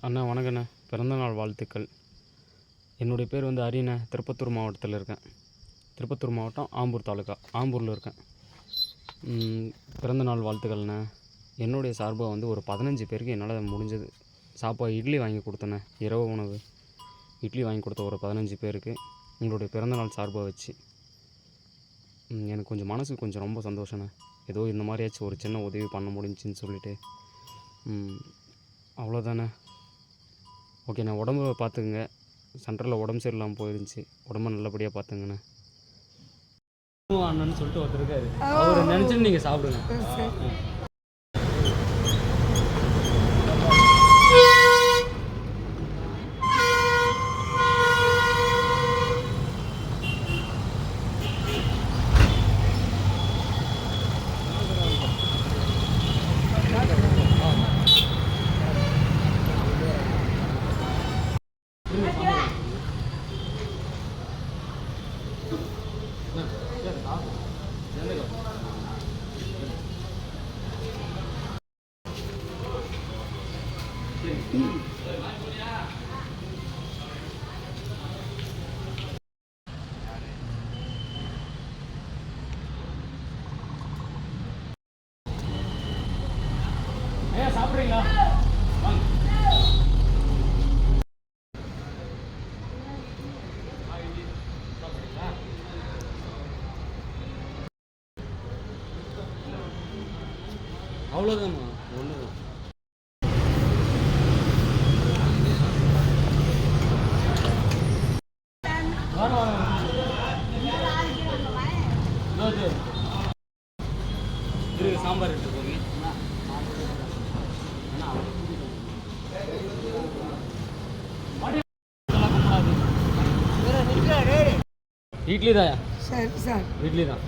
அண்ணா வணக்கண்ணே. பிறந்தநாள் வாழ்த்துக்கள். என்னுடைய பேர் வந்து அரியண்ணே திருப்பத்தூர் மாவட்டத்தில் இருக்கேன். திருப்பத்தூர் மாவட்டம் ஆம்பூர் தாலுக்கா ஆம்பூரில் இருக்கேன். பிறந்தநாள் வாழ்த்துக்கள்ண்ணே. என்னுடைய சார்பாக வந்து ஒரு பதினஞ்சு பேருக்கு என்னால் முடிஞ்சது. சாப்பாடு இட்லி வாங்கி கொடுத்தேண்ணே. இரவு உணவு. இட்லி வாங்கி கொடுத்த ஒரு பதினஞ்சு பேருக்கு உங்களுடைய பிறந்தநாள் சார்பாக வச்சு. எனக்கு கொஞ்சம் மனசுக்கு கொஞ்சம் ரொம்ப சந்தோஷண்ணே. ஏதோ இந்த மாதிரியாச்சும் ஒரு சின்ன உதவி பண்ண முடிஞ்சின்னு சொல்லிட்டு. அவ்வளோதாண்ணே. அவ்வளோதாண்ணே ஓகே நான் உடம்ப பார்த்துக்குங்க. சென்டரில் உடம்பு சரியில்லாமல் போயிருந்துச்சு. உடம்ப நல்லபடியாக பார்த்துங்கண்ணே அண்ணன்னு சொல்லிட்டு ஒருத்தர் இருக்காரு. அவரை நினச்சிட்டு நீங்கள் சாப்பிடுங்க. சாப்பிட்றீங்களா? அவ்வளோதாம்மா ஒன்று தான் சாம்பார் இருக்கு போங்க. இட்லி தான் சரி சார். இட்லி தான்